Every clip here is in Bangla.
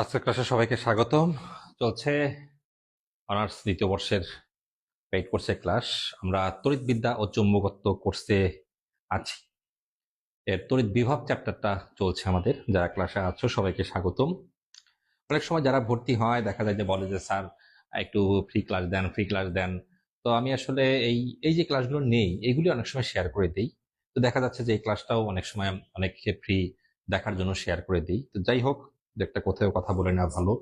আজকের ক্লাসে সবাইকে স্বাগতম। চলছে অনার্স দ্বিতীয় বর্ষের পেইড কোর্সের ক্লাস আমরা তড়িৎবিদ্যা ও চৌম্বকত্ব কোর্সে আছি। এর তড়িৎ বিভব চ্যাপ্টারটা চলছে আমাদের। যারা ক্লাসে আছো, সবাইকে স্বাগতম। অনেক সময় যারা ভর্তি হয়, দেখা যায় যে বলে যে, স্যার, একটু ফ্রি ক্লাস দেন ফ্রি ক্লাস দেন। তো আমি আসলে এই এই যে ক্লাসগুলো নেই, এগুলি অনেক সময় শেয়ার করে দিই। তো দেখা যাচ্ছে যে এই ক্লাসটাও অনেক সময় অনেককে ফ্রি দেখার জন্য শেয়ার করে দিই। তো যাই হোক একটা কোথাও কথা বলে নেওয়া ভালো।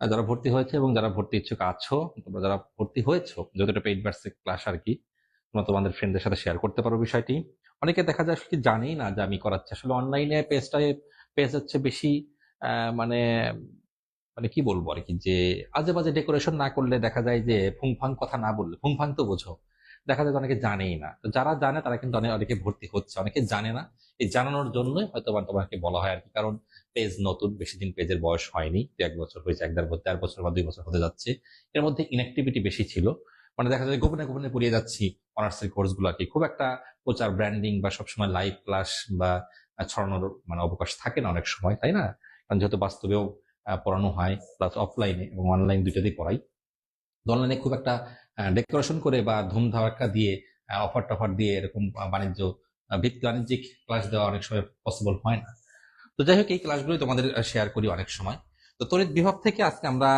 যারা ভর্তি হয়েছে এবং যারা ভর্তি ইচ্ছুক আছো, তোমরা যারা ভর্তি হয়েছো যতটা পেইড ভার্সে ক্লাস আর কি, তোমরা তোমাদের ফ্রেন্ডদের সাথে শেয়ার করতে পারো বিষয়টি। অনেকে দেখা যায় কি জানেই না যে আমি করাচ্ছি। আসলে অনলাইনে পেজটায় পেজ হচ্ছে বেশি মানে মানে কি বলব আর কি, যে আজে বাজে ডেকোরেশন না করলে দেখা যায় যে ফুংফাং কথা না বললে, ফুংফাং তো বোঝো। দেখা যায় অনেকে জানেই না। তো যারা জানে, তারা কিন্তু অনেক অনেকে ভর্তি হচ্ছে। অনেকে জানে না। এই জানানোর জন্যই হয়তো তোমাকে বলা হয় আর কি। কারণ পেজ নতুন, বেশি দিন পেজের বয়স হয়নি। এক বছর হয়েছে, এক দেড় বছর বছর বা দুই বছর হতে যাচ্ছে। এর মধ্যে ইনঅ্যাক্টিভিটি বেশি ছিল। মানে দেখা যায় গোপনে গোপনে পড়িয়ে যাচ্ছি অনার্সের কোর্স গুলাকে। খুব একটা প্রচার ব্র্যান্ডিং বা সবসময় লাইভ ক্লাস বা ছড়ানোর মানে অবকাশ থাকে না অনেক সময়, তাই না? কারণ যেহেতু বাস্তবেও পড়ানো হয় প্লাস অফলাইনে এবং অনলাইন দুইটাতেই পড়াই। অনলাইনে খুব একটা ডেকোরেশন করে বা ধুম ধারাক্কা দিয়ে অফার টফার দিয়ে এরকম বাণিজ্য আহ, ভিত্তিক বাণিজ্যিক ক্লাস দেওয়া অনেক সময় পসিবল হয় না। তো যাই হোক এই ক্লাসগুলোই তোমাদের শেয়ার করি অনেক সময়। তো তড়িৎ বিভাগ থেকে আজকে আমরা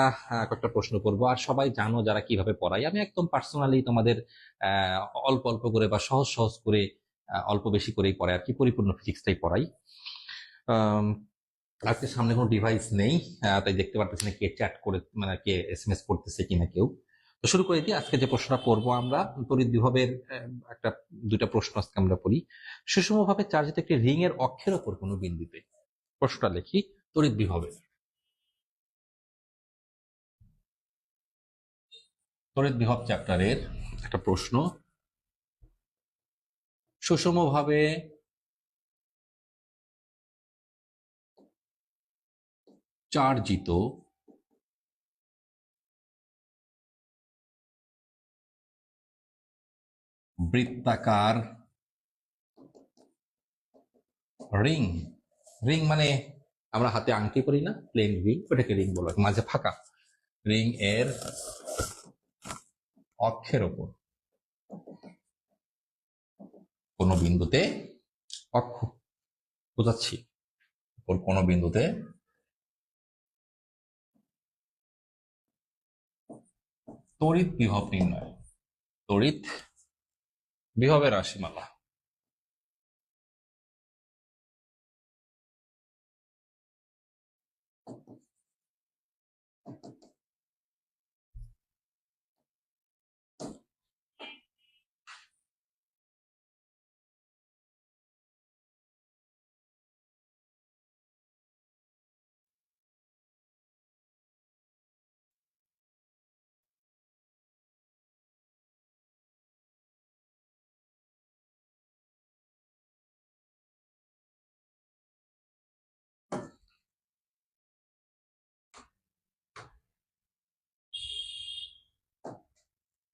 কয়েকটা প্রশ্ন করব। আর সবাই জানো যারা কীভাবে পড়াই আমি একদম পার্সোনালি তোমাদের অল্প অল্প করে বা সহজ সহজ করে অল্প বেশি করেই পড়াই আর কি পরিপূর্ণ ফিজিক্সটাই পড়াই। আজকে সামনে কোনো ডিভাইস নেই তাই দেখতে পারতেছি না কে চ্যাট করে মানে কে এস এম এস করতেছে কিনা কেউ। তো শুরু করে দিই আজকে যে প্রশ্নটা করব আমরা, তড়িৎ বিভবের একটা, দুইটা প্রশ্ন আজকে আমরা পড়ি সুষমভাবে চার্জিত একটি রিং এর অক্ষের ওপর কোনো বিন্দুতে। প্রশ্নটা লিখি, তড়িৎ বিভবে তড়িৎ বিভব চ্যাপ্টারের একটা প্রশ্ন। সুষমভাবে চার্জিত বৃত্তাকার রিং। রিং মানে আমরা হাতে আংটি করি না, প্লেন রিং, ওটাকে রিং বলা। মাঝে ফাঁকা। রিং এর অক্ষের ওপর। কোন বিন্দুতে অক্ষ। বোঝাচ্ছি। ওর কোন বিন্দুতে তড়িৎ বিভব নির্ণয়। তড়িৎ বিভবের রাশিমালা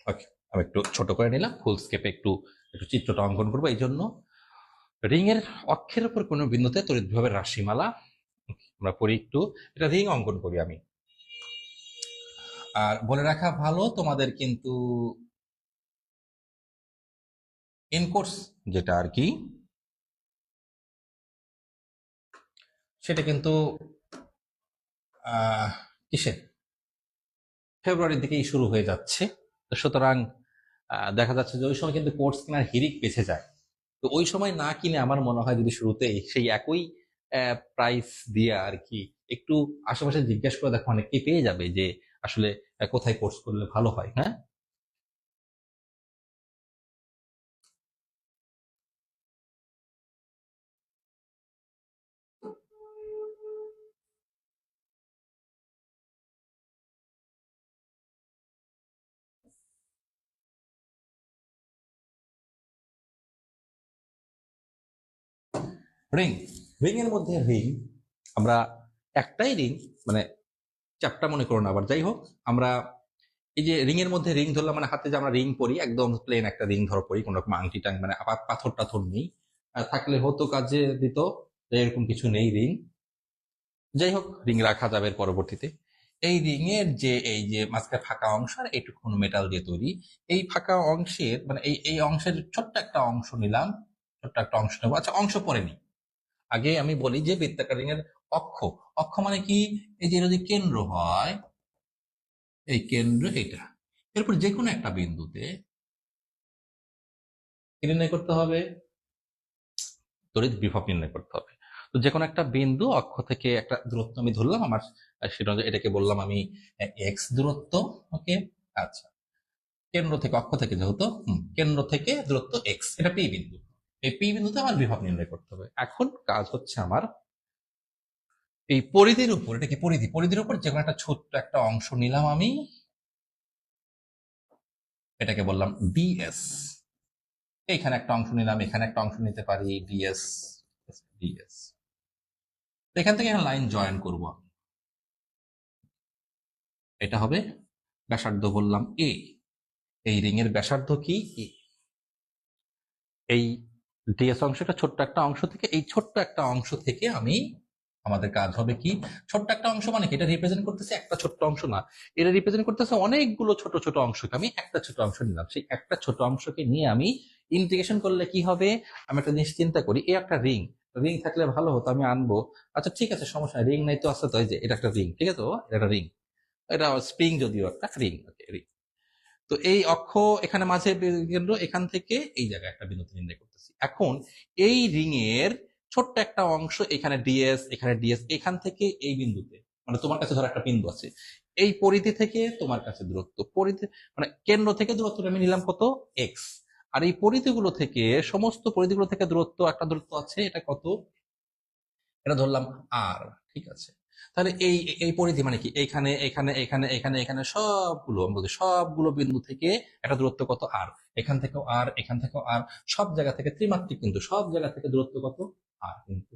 ওকে আমি একটু ছোট করে নিলাম ফুল স্কেপে একটু একটু চিত্রটা অঙ্কন করব এই জন্য রিং এর অক্ষের উপর কোনো বিন্দুতে তড়িৎ বিভবের রাশিমালা, আমরা পড়ি একটু, এটা রিং অঙ্কন করি আমি। আর বলে রাখা ভালো, তোমাদের কিন্তু ইনকোর্স যেটা আর কি, সেটা কিন্তু কিসে ফেব্রুয়ারির দিকেই শুরু হয়ে যাচ্ছে। সুতরাং দেখা যাচ্ছে যে ওই সময় কিন্তু কোর্স কেনার হিরিক বেঁচে যায়। তো ওই সময় না কিনে আমার মনে হয় যদি শুরুতে সেই একই প্রাইস দিয়ে আর কি একটু আশেপাশে জিজ্ঞেস করে দেখো অনেকেই পেয়ে যাবে যে আসলে কোথায় কোর্স করলে ভালো হয় হ্যাঁ? রিং রিং এর মধ্যে রিং আমরা একটাই রিং মানে চারটা মনে করো না, আবার যাই হোক, আমরা এই যে রিং এর মধ্যে রিং ধরলাম মানে হাতে যে আমরা রিং পরি, একদম প্লেন একটা রিং ধরো পরি, কোন রকম আংটি টাং মানে পাথর টাথর নেই। থাকলে হতো কাজে দিত এরকম কিছু নেই রিং যাই হোক রিং রাখা যাবে পরবর্তীতে। এই রিং এর যে, এই যে মাঝখানে ফাঁকা অংশ, আর এইটুকু মেটাল দিয়ে তৈরি। এই ফাঁকা অংশের মানে এই এই অংশের ছোট্ট একটা অংশ নিলাম, ছোট্ট একটা অংশ নেব। আচ্ছা অংশ পরে নি আগে আমি বলি যে বৃত্তাকার রিং এর অক্ষ। অক্ষ মানে কি? এই যে যদি কেন্দ্র হয়, এই কেন্দ্র এটা। এরপর যে কোনো একটা বিন্দুতে নির্ণয় করতে হবে? তড়িৎ বিভব নির্ণয় করতে হবে। তো যে কোনো একটা বিন্দু অক্ষ থেকে একটা দূরত্ব আমি ধরলাম, আমার সেটা এটাকে বললাম আমি এক্স দূরত্ব ওকে আচ্ছা। কেন্দ্র থেকে, অক্ষ থেকে যেহেতু কেন্দ্র থেকে দূরত্ব এক্স এটা পি বিন্দু। এই পি বিন্দুতে আমার বিভব নির্ণয় করতে হবে। এখন কাজ হচ্ছে আমার এই পরিধির উপর এটা কি পরিধি, পরিধির উপর যে কোনো একটা ছোট্ট একটা অংশ নিলাম আমি। এটাকে বললাম ডিএস এখানে একটা অংশ নিলাম, এখানে একটা অংশ নিতে পারি ডিএস ডিএস এখান থেকে একটা লাইন জয়েন করব। এটা হবে ব্যাসার্ধ বললাম এ এই রিং এর ব্যাসার্ধ কি? এই ডিএস অংশটা ছোট্ট একটা অংশ থেকে, এই ছোট্ট একটা অংশ থেকে আমি আমাদের কাজ হবে কি? ছোট্ট একটা অংশ মানে এটা রিপ্রেজেন্ট করতেছে একটা ছোট্ট অংশ না। এটা রিপ্রেজেন্ট করতেছে অনেকগুলো ছোট ছোট অংশকে আমি একটা ছোট অংশ নিলাম। সেই একটা ছোট অংশকে নিয়ে আমি ইন্টিগ্রেশন করলে কি হবে? আমি একটা জিনিস চিন্তা করি, এই একটা রিং রিং থাকলে ভালো হতো, আমি আনব। আচ্ছা ঠিক আছে, সমস্যা রিং নাই তো আসতে তো যে, এটা একটা রিং ঠিক আছে, এটা একটা রিং এটা স্প্রিং যদিও একটা রিং রিং তো এই অক্ষ এখানে মাঝে কেন্দ্র এখান থেকে এই জায়গায় একটা বিন্দু নির্ণয় করতেছি। এখন এই রিং এর ছোট্ট একটা অংশ এখানে ডিএস এখানে ডিএস, এখান থেকে এই বিন্দুতে মানে তোমার কাছে ধর একটা বিন্দু আছে, এই পরিধি থেকে তোমার কাছে দূরত্ব, পরিধি মানে কেন্দ্র থেকে দূরত্বটা আমি নিলাম কত? এক্স আর এই পরিধিগুলো থেকে, সমস্ত পরিধিগুলো থেকে দূরত্ব, একটা দূরত্ব আছে, এটা কত? এটা ধরলাম আর ঠিক আছে? তাহলে এই এই পরিধি মানে কি? এখানে এখানে এখানে এখানে এখানে সবগুলো বলছি সবগুলো বিন্দু থেকে একটা দূরত্ব কত? আর এখান থেকেও আর এখান থেকেও আর সব জায়গা থেকে ত্রিমাত্রিক কিন্তু সব জায়গা থেকে দূরত্ব কত? আর কিন্তু?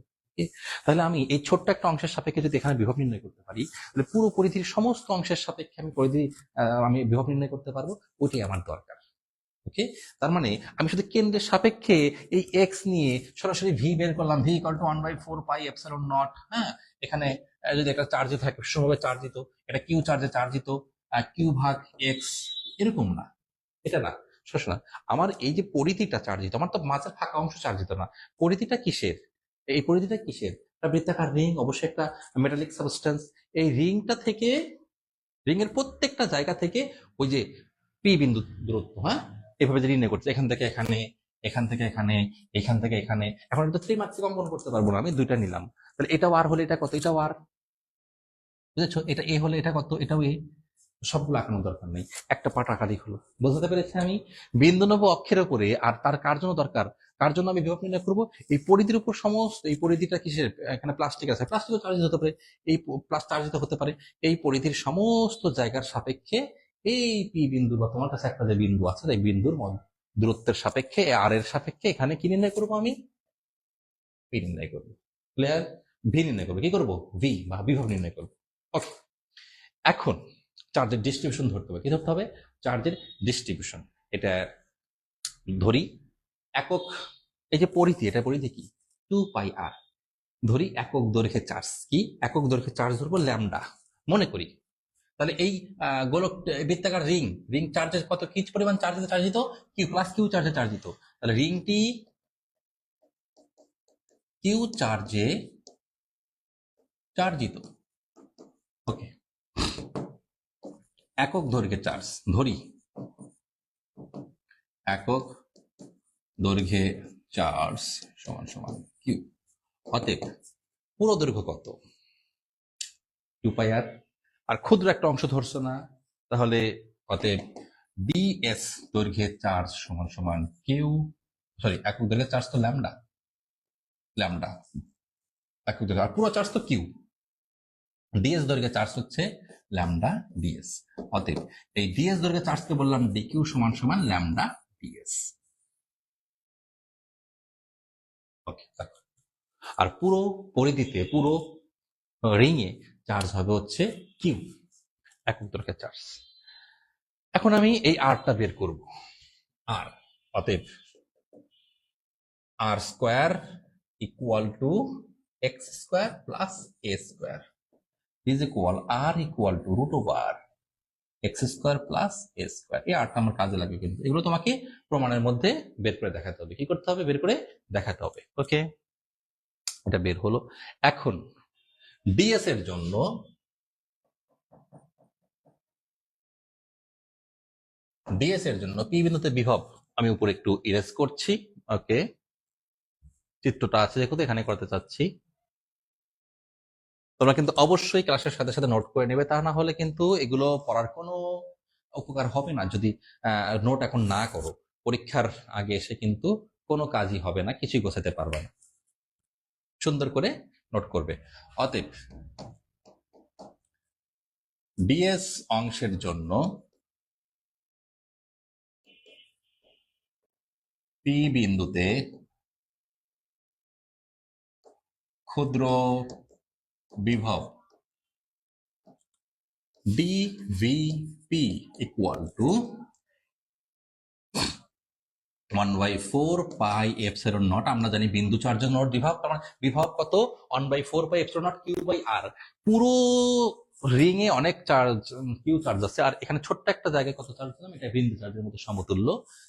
তাহলে আমি এই ছোট্ট একটা অংশের সাপেক্ষে যদি এখানে বিভব নির্ণয় করতে পারি, তাহলে পুরো পরিধির সমস্ত অংশের সাপেক্ষে আমি পরিধি আমি বিভব নির্ণয় করতে পারব, ওটাই আমার দরকার ওকে তার মানে আমি শুধু কেন্দ্রের সাপেক্ষে এই এক্স নিয়ে সরাসরি ভি বের করলাম V equal to one by four pi epsilon naught হ্যাঁ? এখানে যদি একটা চার্জে থাকে সুষমভাবে চার্জিত এটা কিউ চার্জে চার্জিত কিউ ভাগ এক্স এরকম না, এটা না। শোষ না আমার এই যে পরিধিটা চার্জিত, আমার তো মাঝের ফাঁকা অংশ চার্জিত না, পরিধিটা কিসের? এই পরিধিটা কিসের? বৃত্তাকার রিং, অবশ্যই একটা মেটালিক সাবস্টেন্স এই রিংটা থেকে রিং এর প্রত্যেকটা জায়গা থেকে ওই যে পি বিন্দু দূরত্ব হ্যাঁ? এভাবে যে নির্ণয় করছে, এখান থেকে এখানে, এখান থেকে এখানে, এখান থেকে এখানে। এখন এটা ত্রিমাত্রিক অঙ্কন করতে পারব না, আমি দুইটা নিলাম। তাহলে এটাও আর হলে এটা কত? এটাও আর বুঝেছ? এটা এ হলে এটা কত? এটাও এ সবগুলো আঁকানোর দরকার নেই। একটা পাট আঁকারই হলো। বুঝতে পেরেছি আমি? বিন্দু নেব অক্ষের উপরে আর তার কার জন্য দরকার? কার জন্য আমি বিভব নির্ণয় করব? এই পরিধির উপর সমস্ত, এই পরিধিটা কিসের? এখানে প্লাস্টিক আছে। প্লাস্টিকও চার্জিত হতে পারে। এই প্লাস চার্জিত হতে পারে। এই পরিধির সমস্ত জায়গার সাপেক্ষে এই পি বিন্দু বা তোমার কাছে একটা যে বিন্দু আছে এই বিন্দুর দূরত্বের সাপেক্ষে, আর এর সাপেক্ষে এখানে কি নির্ণয় করব আমি? পি নির্ণয় করব। ক্লিয়ার ভি নির্ণয় করব। কি করব? ভি বা বিভব নির্ণয় করব। ওকে এখন চার্জের ডিস্ট্রিবিউশন ধরতে হবে। কি ধরতে হবে? চার্জের ডিস্ট্রিবিউশন এটা ধরি একক, এই যে পরিধি, এটা পরিধি কি? টু পাই আর ধরি একক দৈর্ঘ্যে চার্জ কি? একক দৈর্ঘ্যে চার্জ ধরবো ল্যামডা মনে করি। তাহলে এই গোলক বৃত্তাকার রিং রিং চার্জের কত? কি পরিমাণ চার্জে চার্জিত কিউ প্লাস কিউ চার্জে চার্জিত তাহলে রিংটি কিউ চার্জে চার্জিত ওকে একক দৈর্ঘ্যে চার্জ ধরি। একক দৈর্ঘ্যে চার্জ সমান সমান কিউ অতএব পুরো দৈর্ঘ্য কত? টু পাই আর আর ক্ষুদ্র একটা অংশ ধরছো না, তাহলে অতএব ডিএস দৈর্ঘ্যের চার্জ সমান সমান কিউ সরি একক দৈর্ঘ্যের চার্জ তো ল্যামডা ল্যামডা একক দৈর্ঘ্য আর পুরো চার্জ তো কিউ ডিএস দৈর্ঘ্যের চার্জ হচ্ছে ল্যামডা ডিএস অতএব এই ডিএস দৈর্ঘ্যের চার্জকে বললাম ডিকিউ সমান সমান ল্যামডা ডিএস আর পুরো পরিধিতে, পুরো রিং এ চার্জ হবে হচ্ছে কিউ একক দৈর্ঘ্যের চার্জ এখন আমি এই আরটা বের করব। আর অতএব R square equal to X square plus A square is equal R equal to root over X square plus A square এই আটটা আমার কাজে লাগবে কিন্তু। এগুলো তোমাকে প্রমাণের মধ্যে বের করে দেখাতে হবে। কি করতে হবে? বের করে দেখাতে হবে। ওকে? এটা বের হলো। এখন ডিএস এর জন্য ডিএস এর জন্য পি বিন্দুতে বিভব? আমি উপরে একটু ইরেজ করছি। ওকে? চিত্রটা আছে দেখো তো এখানে করতে চাচ্ছি। তোমরা কিন্তু অবশ্যই ক্লাসের সাথে সাথে নোট করে নেবে। তা না হলে কিন্তু এগুলো পড়ার কোনো উপকার হবে না। যদি নোট এখন না করো, পরীক্ষার আগে এসে কিন্তু কোনো কাজই হবে না, কিছুই গোছাতে পারবে না। সুন্দর করে নোট করবে। অতএব ডিএস অংশের জন্য পি বিন্দুতে ক্ষুদ্র বিভব। DVP equal to one by four pi epsilon naught আমরা জানি বিন্দু চার্জ নট বিভব, তার মানে বিভব কত? One by four pi epsilon naught Q by R পুরো রিং এ অনেক চার্জ কিউ চার্জ আছে। আর এখানে ছোট্ট একটা জায়গায় কত চার্জ দিলাম? এটা বিন্দু চার্জের মধ্যে সমতুল্য।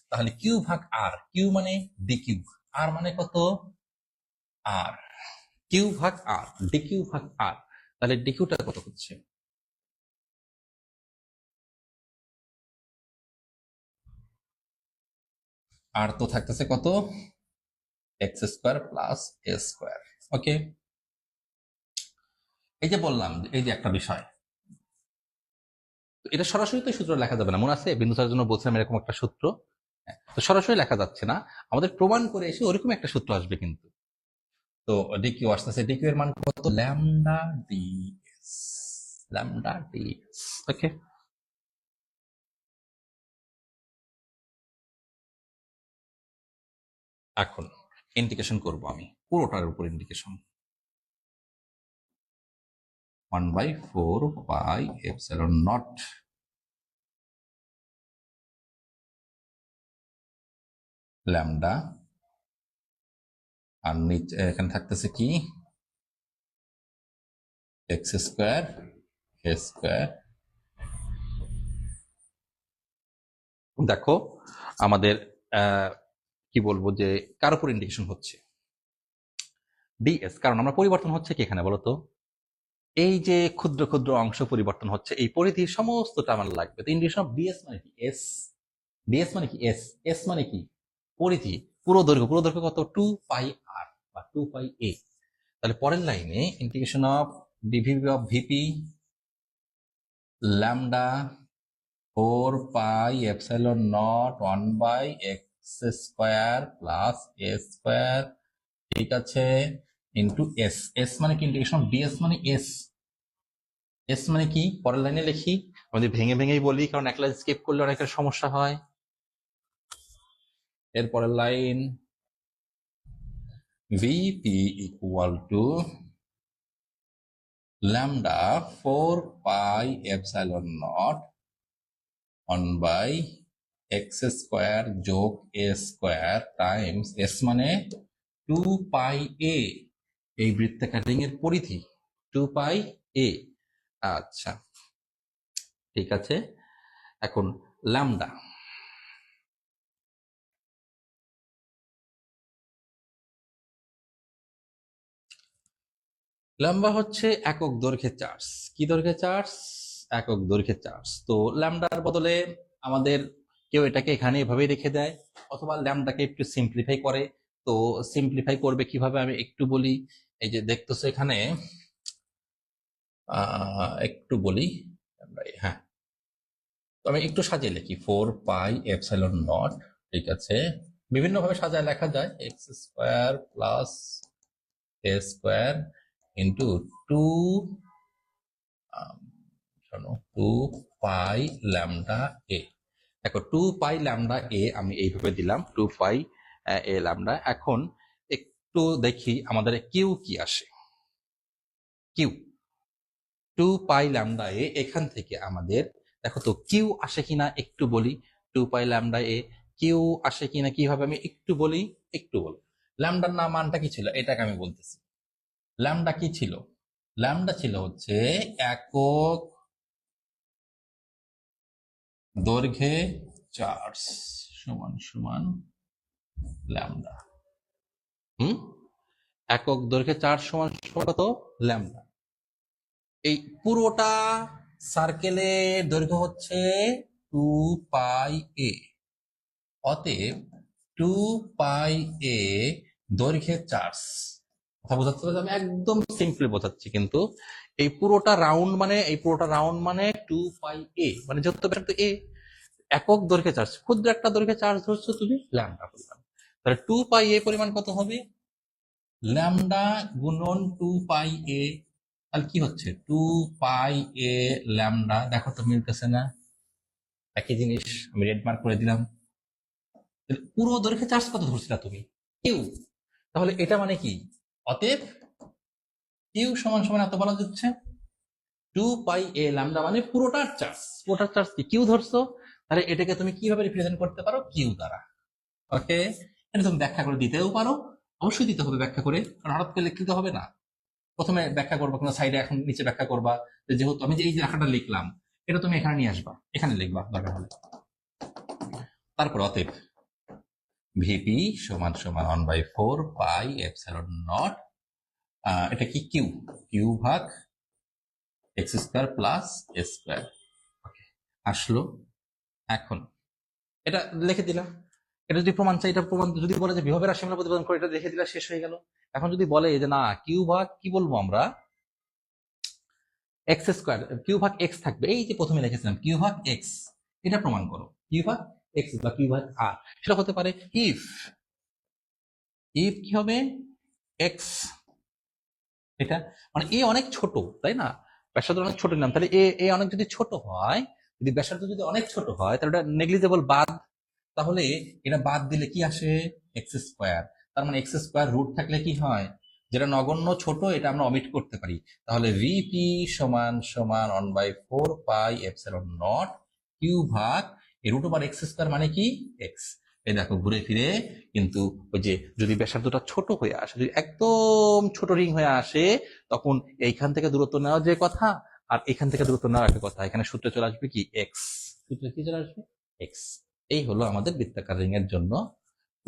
তাহলে কিউ ভাগ আর কিউ মানে ডি কিউ আর মানে কত? আর কিউ ভাগ আর ডি কিউ ভাগ আর তাহলে ডি কিউটা কত হচ্ছে? আর তো থাকতেছে কত? X square plus A square okay এই যে বললাম এই যে একটা বিষয়। এটা সরাসরি তো সূত্র লেখা যাবে না মনে আছে? বিন্দু চার্জের জন্য বলছিলাম এরকম একটা সূত্র। হ্যাঁ, তো সরাসরি লেখা যাচ্ছে না। আমাদের প্রমাণ করে এসে ওরকম একটা সূত্র আসবে কিন্তু। তো ডিকিউ আসতেছে। ডিকিউ এর মান কত? Lambda DS lambda DS okay এখন ইন্ডিকেশন করব আমি। পুরোটার উপর indication one by four by epsilon naught lambda R নিচে এখানে থাকতেছে কি? এক্স স্কোয়ার স্কোয়ার দেখো, আমাদের কি বলব যে কার উপর ইন্ডিকেশন হচ্ছে? ডিএস কারণ আমরা পরিবর্তন হচ্ছে কি এখানে বলতো? এই যে ক্ষুদ্র ক্ষুদ্র অংশ পরিবর্তন হচ্ছে, এই পরিধির সমস্তটা আমার লাগবে। তো ইন্ডিকেশন অফ ডিএস মানে কি? এস ডিএস মানে কি? এস এস মানে কি? পরিধি। পুরো দৈর্ঘ্য পুরো দৈর্ঘ্য কত? টু পাই আর বা টু পাই এ তাহলে পরের লাইনে integration of DVV of VP lambda four pi epsilon naught one by X square plus A square ঠিক আছে? ইন্টু এস এস মানে কি? ইন্টিগ্রেশন অফ ডিএস মানে এস এস মানে কি? পরের লাইনে লিখি। আমাদের ভেঙে ভেঙেই বলি, কারণ এক লাইন স্কিপ করলে অনেকের সমস্যা হয়। এরপরের line VP equal to lambda four pi epsilon naught one by X square যোগ এ স্কোয়ার টাইমস এস মানে টু পাই এ এই বৃত্তাকার এর পরিধি টু পাই এ আচ্ছা ঠিক আছে। এখন ল্যামডা ল্যাম্বা হচ্ছে একক দৈর্ঘ্যের চার্জ কি দৈর্ঘ্যের চার্জ একক দৈর্ঘ্যের চার্জ তো ল্যামডার বদলে আমাদের কেউ এটাকে এখানে এভাবে রেখে দেয়, অথবা ল্যামডাকে একটু সিম্পলিফাই করে। তো সিম্পলিফাই করবে কীভাবে? আমি একটু বলি। এই যে দেখতেছো এখানে একটু বলি। হ্যাঁ। তো আমি একটু সাজিয়ে লিখি। ফোর পাই এপসাইলন নট ঠিক আছে? বিভিন্ন ভাবে সাজায় লেখা যায়। X square plus A square into two শোনো ল্যামডা এ দেখো আমি এইভাবে দিলাম ল্যামডা এখন একটু দেখি আমাদের কি আসে। এখান থেকে আমাদের, দেখো তো, কিউ আসে কিনা একটু বলি। Two pi lambda A Q আসে কিনা কীভাবে আমি একটু বলি একটু বলি। ল্যামডার না মানটা কি ছিল? এটাকে আমি বলতেছি। ল্যামডা কি ছিল? ল্যামডা ছিল হচ্ছে একক দৈর্ঘ্যে চার্জ সমান সমান ল্যামডা হুম? একক দৈর্ঘ্যে চার সমান কত? ল্যামডা এই পুরোটা সার্কেলের দৈর্ঘ্য হচ্ছে টু পাই এ অতএব টু পাই এ দৈর্ঘ্যের চার্জ কথা বোঝাতে আমি একদম সিম্পলি বোঝাচ্ছি, কিন্তু এই পুরোটা রাউন্ড মানে এই পুরোটা রাউন্ড মানে টু পাই এ মানে যত এ একক দৈর্ঘ্যে চার্জ ক্ষুদ্র একটা দৈর্ঘ্যে চার্জ ধরছো তুমি ল্যামডা পরিমাণ। তাহলে টু পাই এ পরিমাণ কত হবে? ল্যামডা গুণন টু পাই এ তাহলে কি হচ্ছে? টু পাই এ ল্যামডা দেখো তো মিলতেছে না? একই জিনিস, আমি রেড মার্ক করে দিলাম। পুরো দৈর্ঘ্যে চার্জ কত ধরছিলা তুমি? কিউ তাহলে এটা মানে কি? অতএব কিউ সমান সমান এত বলা যাচ্ছে টু পাই এ ল্যামডা মানে পুরোটার চার্জ। পুরোটার চার্জ কি? কিউ ধরছো? তাহলে এটাকে তুমি কীভাবে রিপ্রেজেন্ট করতে পারো? কিউ দ্বারা। ওকে এটা তুমি ব্যাখ্যা করে দিতেও পারো। অবশ্যই দিতে হবে ব্যাখ্যা করে। কারণ হঠাৎ করে লিখতে হবে না। প্রথমে ব্যাখ্যা করবা, কোনো সাইডে এখন নিচে ব্যাখ্যা করবা যেহেতু আমি যে এই লেখাটা লিখলাম, এটা তুমি এখানে নিয়ে আসবা। এখানে লিখবা, দরকার হলে। তারপর অতএব ভিপি সমান সমান one by four pi epsilon naught এটা কি কিউ কিউ ভাগ X square plus S square আসলো। এখন, এটা লিখে দিলাম। এটা যদি প্রমাণ চাই, এটা প্রমাণ যদি বলে যে বিভবের রাশি আমরা প্রতিপাদন করে, এটা দেখে দিলে শেষ হয়ে গেল। এখন যদি বলে যে না কিউ ভাগ, কি বলব আমরা? এক্স স্কোয়ার কিউ ভাগ এক্স থাকবে। এই যে প্রথমে লিখেছিলাম কিউ ভাগ এক্স এটা প্রমাণ করো। কিউ ভাগ এক্স বা কিউ ভাগ আর সেটা হতে পারে ইফ ইফ কি হবে? এক্স এটা মানে এ অনেক ছোট, তাই না? ব্যাসার্ধ অনেক ছোট নাম তাহলে এ এ অনেক যদি ছোট হয়, যদি ব্যাসার্ধ যদি অনেক ছোট হয়, তাহলে ওটা নেগলিজেবল বাদ। তাহলে এটা বাদ দিলে কি আসে? এক্স স্কোয়ার তার মানে এক্স স্কোয়ার রুট থাকলে কি হয়? যেটা নগণ্য ছোট, এটা আমরা অমিট করতে পারি। তাহলে ভিপি সমান সমান one by four pi epsilon naught Q ভাগ এই রুট ওভার এক্স স্কোয়ার মানে কি? এক্স এই দেখো, ঘুরে ফিরে কিন্তু ওই যে যদি ব্যাসার্ধটা ছোট হয়ে আসে, যদি একদম ছোট রিং হয়ে আসে, তখন এইখান থেকে দূরত্ব নেওয়া যে কথা আর এখান থেকে দূরত্ব নেওয়া একটা কথা। এখানে সূত্রে চলে আসবে কি? এক্স সূত্রে কি চলে আসবে? এক্স এই হলো আমাদের বৃত্তাকার রিং এর জন্য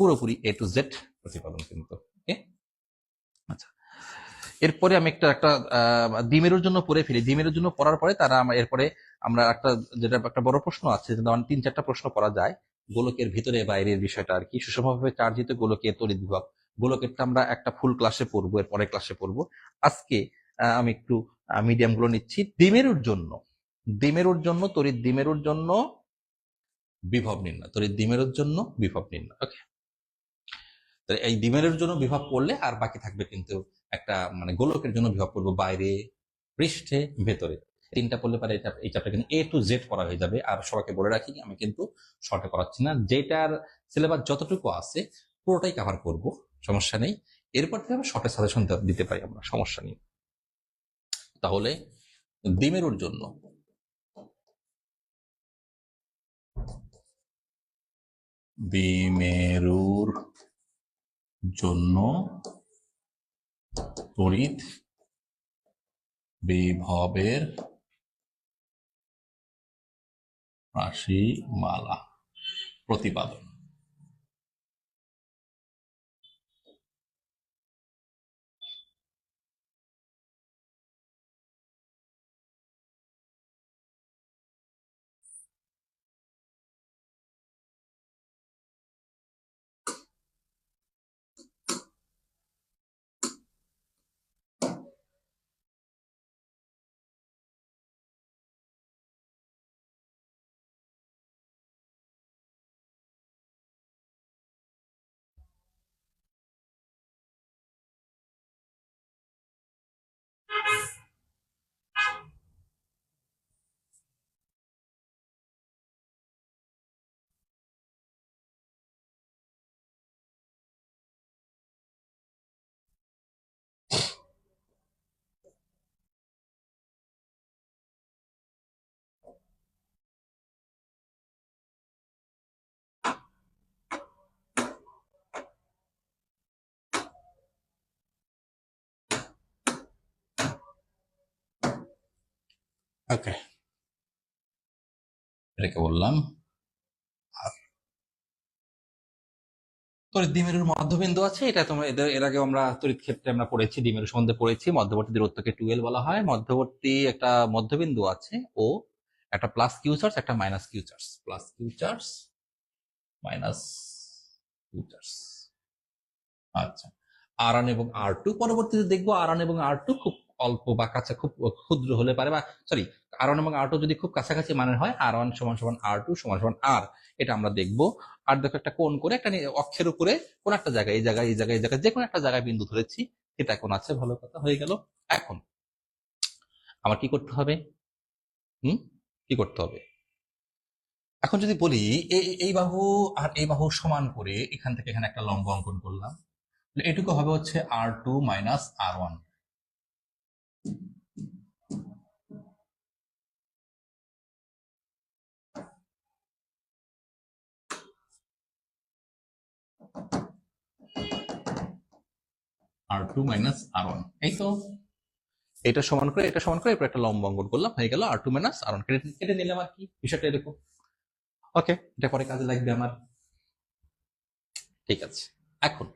পুরোপুরি এ টু জেড প্রতিপাদন কিন্তু ওকে আচ্ছা এরপরে আমি একটা একটা আহ, দ্বিমেরুর জন্য পড়ে ফেলি। দ্বিমেরুর জন্য পড়ার পরে তারা এরপরে আমরা একটা যেটা একটা বড় প্রশ্ন আছে যেটা আমার তিন চারটা প্রশ্ন করা যায় গোলকের ভিতরে বাইরের বিষয়টা আর কি। সুষমভাবে চার্জিত গোলকের তড়িৎ বিভব গোলকেরটা আমরা একটা ফুল ক্লাসে পড়ব এর পরের ক্লাসে পড়ব। আজকে আমি একটু মিডিয়ামগুলো নিচ্ছি। দ্বিমেরুর জন্য দ্বিমেরুর জন্য তড়িৎ দ্বিমেরুর জন্য বিভব নির্ণয়। তড়িৎ দ্বিমেরুর জন্য বিভব নির্ণয়। ওকে এই দ্বিমেরুর জন্য বিভব করলে আর বাকি থাকবে কিন্তু একটা মানে গোলকের জন্য বিভব করব বাইরে পৃষ্ঠে ভেতরে। তিনটা পড়লে পারে এটা, এই চ্যাপ্টার কিন্তু এ টু জেড করা হয়ে যাবে। আর সবাইকে বলে রাখি, আমি কিন্তু শর্টে করাচ্ছি না। যেটার সিলেবাস যতটুকু আছে, পুরোটাই কভার করব, সমস্যা নেই। এরপর থেকে আমরা শর্টে সাজেশন দিতে পারি আমরা, সমস্যা নেই। তাহলে দ্বিমেরুর জন্য। দ্বিমেরুর জন্য তড়িৎ বিভবের রাশিমালা প্রতিপাদন। ওকে এটাকে বললাম। তড়িৎ দ্বিমেরুর মধ্যবিন্দু আছে, এটা তোমরা এর আগে আমরা তড়িৎ ক্ষেত্রে আমরা পড়েছি দ্বিমেরু সম্বন্ধে পড়েছি, মধ্যবর্তী দূরত্বকে টুয়েল বলা হয়, মধ্যবর্তী একটা মধ্যবিন্দু আছে, ও একটা প্লাস কিউ চার্জ একটা minus Q charge plus Q charge minus Q charge আচ্ছা আর এবং আর টু পরবর্তীতে দেখব আর এবং আর টু খুব অল্প বা কাছে খুব ক্ষুদ্র হলে পারে বা সরি আর ওয়ান এবং আর টু যদি খুব কাছাকাছি মানের হয় আর ওয়ান সমান সমান আর টু সমান সমান আর এটা আমরা দেখব। আর দেখো একটা কোন করে একটা অক্ষের উপরে কোন একটা জায়গায়, এই জায়গায় এই জায়গায় এই জায়গায় যে কোনো একটা জায়গায় বিন্দু ধরেছি, এটা কোন আছে, ভালো কথা, হয়ে গেল। এখন, আমার কি করতে হবে? হুম? কি করতে হবে? এখন যদি বলি, এই বাহু আর এই বাহু সমান করে এখান থেকে এখানে একটা লম্ব অঙ্কন করলাম। এটুকু হবে হচ্ছে R two minus R one R two minus R one এই তো। এটা সমান করে এটা সমান করে এরপর একটা লম্ব অঙ্কন করলাম হয়ে গেল R two minus R one কেটে কেটে নিলাম আর কি বিষয়টা এরকম। ওকে এটা পরে কাজে লাগবে আমার। ঠিক আছে। এখন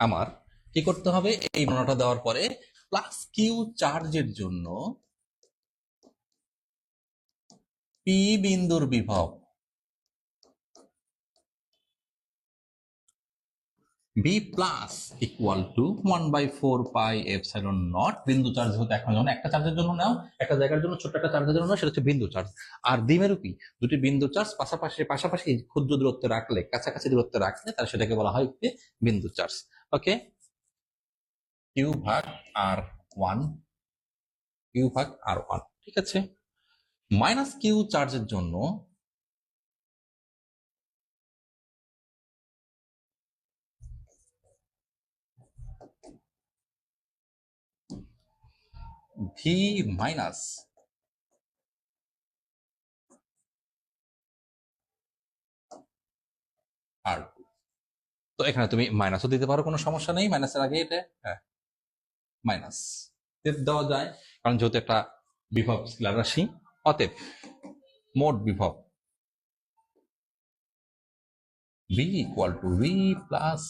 আমার কি করতে হবে? এই মনোটা দেওয়ার পরে প্লাস কিউ চার্জের জন্য পি বিন্দুর বিভব V plus equal to one by four pi epsilon naught বিন্দু চার্জ হতে এখন যখন একটা চার্জের জন্য নাও, একটা জায়গার জন্য ছোট্ট একটা চার্জের জন্য সেটা হচ্ছে বিন্দু চার্জ আর দ্বিমেরূপী দুটি বিন্দু চার্জ পাশাপাশি পাশাপাশি ক্ষুদ্র দূরত্বে রাখলে, কাছাকাছি দূরত্বে রাখলে তার সেটাকে বলা হয় বিন্দু চার্জ ওকে কিউ ভাগ আর ওয়ান কিউ ভাগ আর ওয়ান, ঠিক আছে? মাইনাস কিউ চার্জের জন্য ভি মাইনাস আর তো এখানে তুমি মাইনাসও দিতে পারো, কোনো সমস্যা নেই। মাইনাসের আগে এটা হ্যাঁ। মাইনাস। দেওয়া যায়, কারণ যেহেতু একটা বিভব স্কেলার রাশি, অতএব মোট বিভব V equal to V plus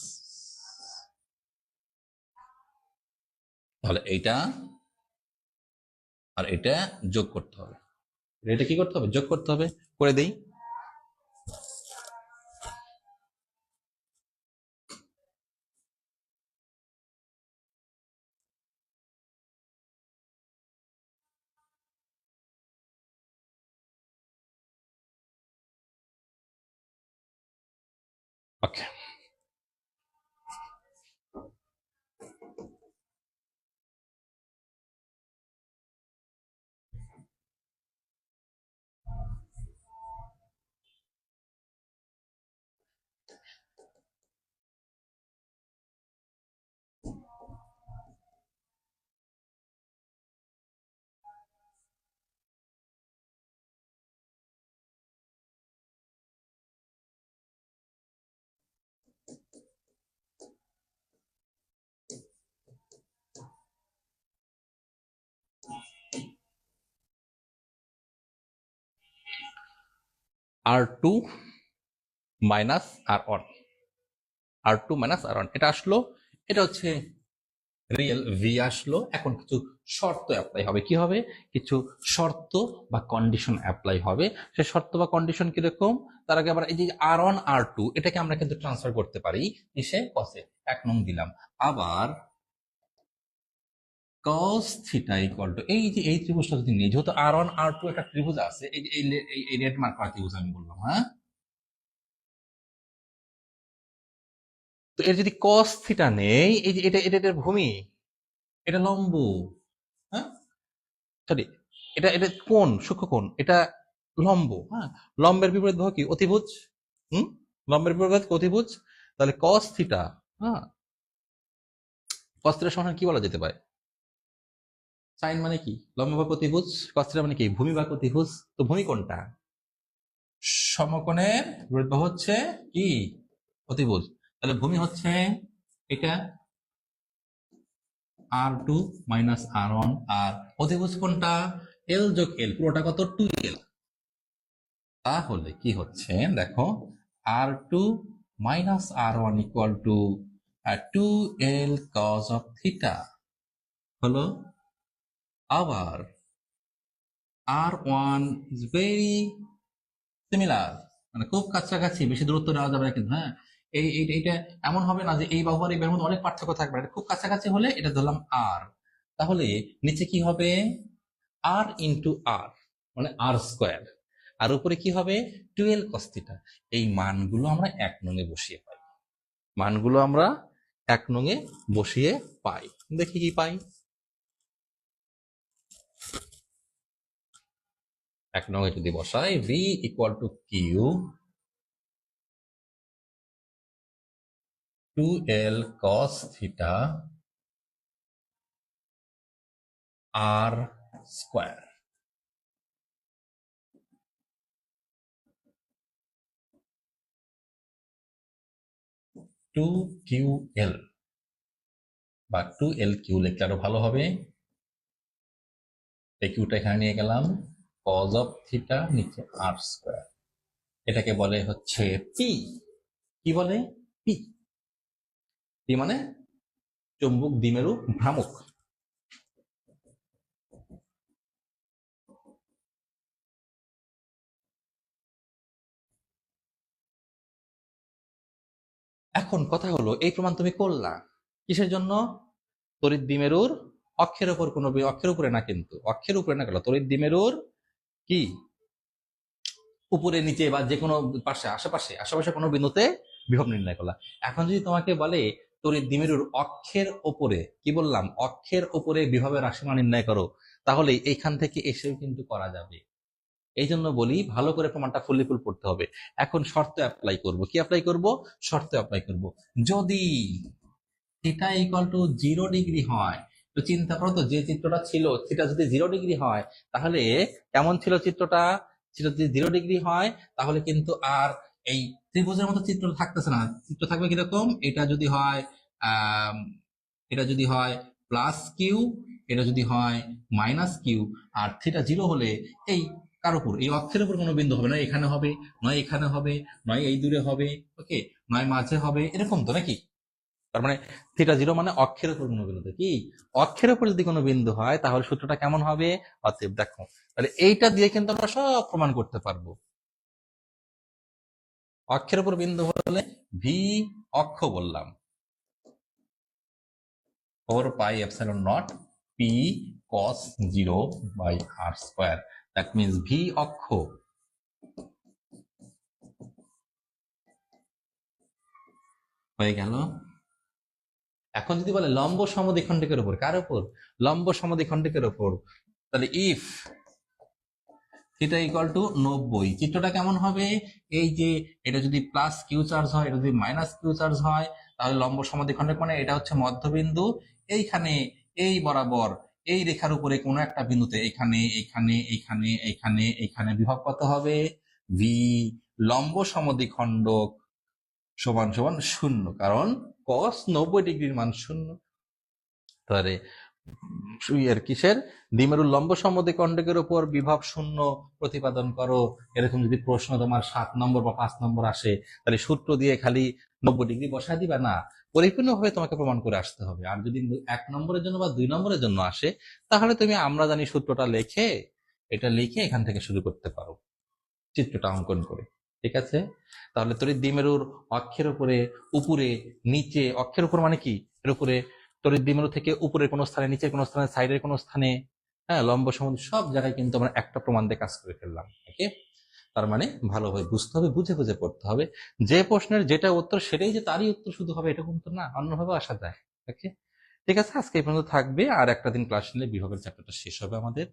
তাহলে এইটা আর এটা যোগ করতে হবে। এটা কি করতে হবে? যোগ করতে হবে, করে দেই। R two minus R one R two minus R one এটা আসলো, এটা হচ্ছে রিয়েল ভি আসলো। এখন কিছু শর্ত অ্যাপ্লাই হবে। কি হবে? কিছু শর্ত বা কন্ডিশন অ্যাপ্লাই হবে। সে শর্ত বা কন্ডিশন কীরকম? তার আগে আবার এই যে আর ওয়ান আর টু এটাকে আমরা কিন্তু ট্রান্সফার করতে পারি। সে কসে এক নং দিলাম। আবার cos থিটা ইকুয়াল টু এই যে, এই ত্রিভুজটা যদি নিই, যেহেতু আর ওয়ান একটা ত্রিভুজ আছে, এই এই রেড মার্ক করা ত্রিভুজ আমি বললাম হ্যাঁ? তো এর যদি cos থিটা নেই, এই যে, এটা এটা, এটার ভূমি, এটা লম্ব হ্যাঁ? সরি এটা এটা কোণ, সূক্ষ্ম কোণ, এটা লম্ব হ্যাঁ? লম্বের বিপরীত বাহু কি? অতিভুজ, হুম? লম্বের বিপরীত অতিভুজ, তাহলে cos থিটা হ্যাঁ? cos থিটা সমান কি বলা যেতে পারে? সাইন মানে কি? লম্ব প্রতিভুজ cos মানে কি? ভূমি বা প্রতিভুজ তো ভূমি কোনটা? সমকোণের বাহু হচ্ছে কি? অতিভুজ। তাহলে ভূমি হচ্ছে এটা R two minus R one আর অতিভুজ কোনটা? এল যোগ এল পুরোটা কত? টু এল তাহলে কি হচ্ছে? দেখো R two minus R one equal to two L cos of theta হলো R one is very similar মানে খুব কাছাকাছি, বেশি দূরত্ব নেওয়া যাবে না কিন্তু হ্যাঁ? এই, এই- এইটা এমন হবে না যে এই বাহু আর এই বাহুর মধ্যে অনেক পার্থক্য থাকবে। এটা খুব কাছাকাছি হলে এটা ধরলাম আর তাহলে নিচে কি হবে? আর ইন্টু আর মানে আর স্কোয়ার আর উপরে কি হবে? টুয়েলভ কস্তিটা এই মানগুলো আমরা এক নঙে বসিয়ে পাই। মানগুলো আমরা এক নঙে বসিয়ে পাই। দেখি কি পাই? এক নঙে যদি বসাই V equal to Q two L cos theta R square two Q L বা টু এল কিউ লিখলে আরও ভালো হবে। এই কিউটা এখানে নিয়ে গেলাম। কজ অফ থিটা নিচে আর স্কোয়ার এটাকে বলে হচ্ছে পি কি বলে? পি পি মানে চুম্বক দ্বিমেরু ভ্রামক। এখন কথা হলো, এই প্রমাণ তুমি করলা। কিসের জন্য? তড়িৎ দ্বিমেরুর অক্ষের উপর কোনো অক্ষের উপরে না কিন্তু। অক্ষের উপরে না গেল তড়িৎ দ্বিমেরুর কি? উপরে, নিচে বা যে কোনো পাশে, আশেপাশে আশেপাশে কোনো বিন্দুতে বিভব নির্ণয় করলা এখন যদি তোমাকে বলে তড়িৎ দ্বিমেরুর অক্ষের ওপরে, কি বললাম? অক্ষের ওপরে বিভবের রাশিমান নির্ণয় করো, তাহলে এইখান থেকে এসেও কিন্তু করা যাবে। এই জন্য বলি, ভালো করে প্রমাণটা ফুললি ফুল পড়তে হবে। এখন শর্ত অ্যাপ্লাই করব। কি অ্যাপ্লাই করব? শর্ত অ্যাপ্লাই করব। যদি theta equal to zero degree হয় তো চিন্তা করো তো, যে চিত্রটা ছিল সেটা যদি জিরো ডিগ্রি হয়, তাহলে কেমন ছিল চিত্রটা? সেটা যদি জিরো ডিগ্রি হয়, তাহলে কিন্তু আর এই ত্রিভুজের মতো চিত্র থাকতেছে না। চিত্র থাকবে কীরকম? এটা যদি হয় এটা যদি হয় প্লাস কিউ এটা যদি হয় মাইনাস কিউ আর থিটা জিরো হলে এই কার উপর? এই অক্ষের উপর কোনো বিন্দু হবে না। এখানে হবে, নয় এখানে হবে, নয় এই দূরে হবে ওকে নয় মাঝে হবে, এরকম তো নাকি? তার মানে থিটা জিরো মানে অক্ষের উপর কোনো বিন্দু। কি? অক্ষের উপর যদি কোনো বিন্দু হয়, তাহলে সূত্রটা কেমন হবে? অতএব দেখো, তাহলে এইটা দিয়ে কিন্তু আমরা সব প্রমাণ করতে পারব। অক্ষের উপর বিন্দু হলে ভি অক্ষ বললাম। Four pi epsilon naught P cos zero by R square that means V অক্ষ। হয়ে গেল। এখন যদি বলে লম্ব সমদ্বিখণ্ডকের উপর, কার উপর? লম্ব সমদ্বিখণ্ডকের উপর। তাহলে ইফ থিটা ইকুয়াল টু নব্বই, চিত্রটা কেমন হবে? এই যে এটা যদি প্লাস কিউ চার্জ হয়, এটা যদি মাইনাস কিউ চার্জ হয়, তাহলে লম্ব সমদ্বিখণ্ডক মানে এটা হচ্ছে মধ্যবিন্দু। এইখানে এই বরাবর এই রেখার উপরে কোনো একটা বিন্দুতে এখানে এখানে এখানে এখানে এখানে বিভব কত হবে? ভি লম্ব সমদ্বিখণ্ডক সমান সমান শূন্য। কারণ কস নব্বই ডিগ্রির মান শূন্য। তাহলে উম, এর কিসের? দ্বিমেরুর লম্ব সমদ্বিখণ্ডকের উপর বিভব শূন্য প্রতিপাদন করো। এরকম যদি প্রশ্ন তোমার সাত নম্বর বা পাঁচ নম্বর আসে তাহলে সূত্র দিয়ে খালি নব্বই ডিগ্রি বসায় দিবা না। পরিপূর্ণভাবে তোমাকে প্রমাণ করে আসতে হবে। আর যদি এক নম্বরের জন্য বা দুই নম্বরের জন্য আসে তাহলে তুমি আমরা জানি সূত্রটা লেখে এটা লিখে এখান থেকে শুরু করতে পারো। চিত্রটা অঙ্কন করে। ঠিক আছে? তাহলে তড়িৎ দ্বিমেরুর অক্ষের উপরে উপরে, নিচে, অক্ষের উপর মানে কি? এর উপরে তড়িৎ দ্বিমেরু থেকে উপরে কোনো স্থানে, নিচের কোনো স্থানে, সাইডের কোনো স্থানে হ্যাঁ লম্ব, সমুদ্র, সব জায়গায় কিন্তু আমরা একটা প্রমাণ দিয়ে কাজ করে ফেললাম ওকে তার মানে ভালোভাবে বুঝতে হবে, বুঝে বুঝে পড়তে হবে। যে প্রশ্নের যেটা উত্তর, সেটাই যে তারই উত্তর শুধু হবে এটা কিন্তু না অন্যভাবে আসা যায় ওকে ঠিক আছে? আজকে এই পর্যন্ত থাকবে, আর একটা দিন ক্লাস নিলে বিভাগের চ্যাপ্টারটা শেষ হবে আমাদের।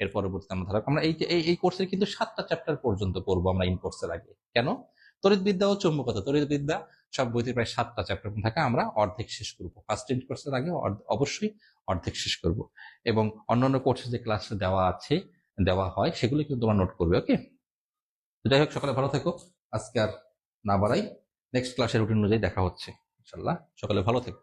এর পরবর্তী আমরা ধরো, আমরা এই এই কোর্সের কিন্তু সাতটা চ্যাপ্টার পর্যন্ত পড়ব আমরা ইন কোর্সের আগে। কেন? তড়িৎবিদ্যা ও চৌম্বকতা। তড়িৎবিদ্যা সব বইতে প্রায় সাতটা চ্যাপ্টার থাকে, আমরা অর্ধেক শেষ করব। ফার্স্ট ইন কোর্সের আগে অবশ্যই অর্ধেক শেষ করব। এবং অন্যান্য কোর্সে যে ক্লাস দেওয়া আছে, দেওয়া হয়, সেগুলো কিন্তু তোমরা নোট করবে ওকে যাই হোক, সকালে ভালো থেকো। আজকে আর না বাড়াই। নেক্সট ক্লাসের রুটিন অনুযায়ী দেখা হচ্ছে ইনশাল্লাহ সকালে ভালো থেকো।